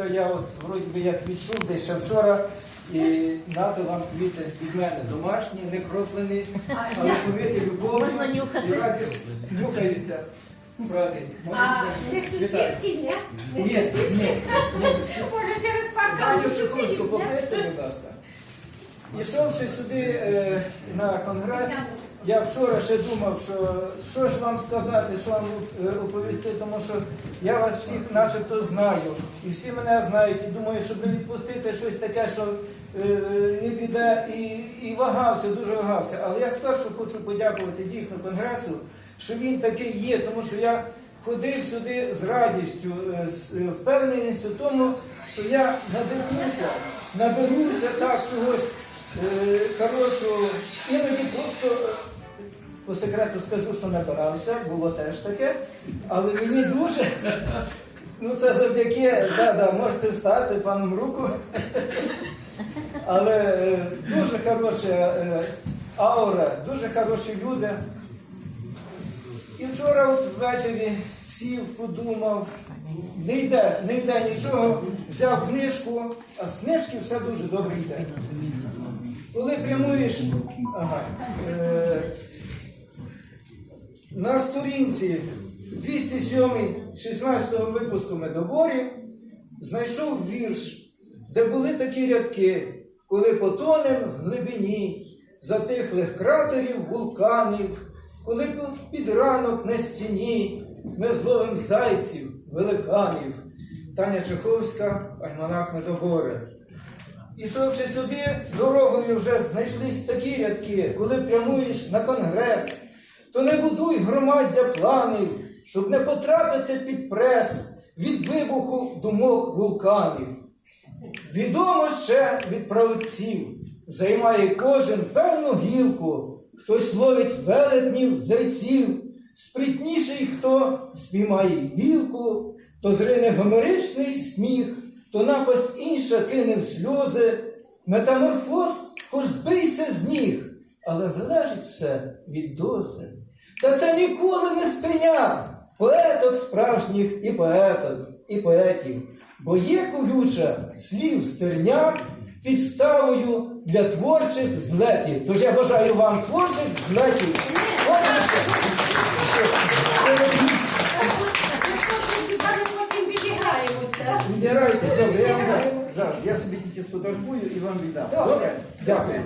то я от вроді би як відчув десь ще вчора. І нати вам квіти від мене домашні, не кроплені, але повіти любов'ю Можна нюхати. і радість нюхаються. Справді. А Вітаю. сусідські, ні? Ні, ні. Може через паркан сусідів, Чеховську покличте, будь ласка. Ішовши сюди е, на конгрес, я вчора ще думав, що що ж вам сказати, що вам е, оповісти, тому що я вас всіх начебто знаю. І всі мене знають, і думаю, щоб відпустити щось таке, що е, не піде, і, і вагався, дуже вагався. Але я спершу хочу подякувати дійсно конгресу, що він такий є, тому що я ходив сюди з радістю, е, з е, впевненістю в тому, що я надихнуся, наберуся так чогось е, хорошого. Іноді просто е, по секрету скажу, що набирався, було теж таке, але мені дуже. Ну, це завдяки, да, да, можете встати паном руку. Але е, дуже хороша е, аура, дуже хороші люди. І вчора от ввечері сів, подумав, не йде, не йде нічого, взяв книжку, а з книжки все дуже добре йде. Коли прямуєш, ага, е, на сторінці 207 16 випуску медоборів знайшов вірш, де були такі рядки, коли потонем в глибині затихлих кратерів вулканів, коли під ранок на стіні ми зловим зайців, великанів. Таня Чеховська, альманах Медобори. Ішовши сюди, дорогою вже знайшлись такі рядки, коли прямуєш на конгрес, то не будуй громаддя планів, щоб не потрапити під прес від вибуху думок вулканів. Відомо ще від правоців, займає кожен певну гілку, хтось ловить велетнів, зайців, спритніший хто спіймає білку, то зрине гомеричний сміх, то напасть інша кине в сльози, метаморфоз хоч збийся з ніг, але залежить все від дози. Та це ніколи не спиня поеток справжніх і поеток, і поетів, бо є колюча слів стерня підставою для творчих злетів. Тож я бажаю вам творчих злетів. Ми потім відіграємося. Відіграйтесь, добре, я вам дам. Зараз я собі тільки сфотографую і вам віддам. Добре. Добре? Дякую.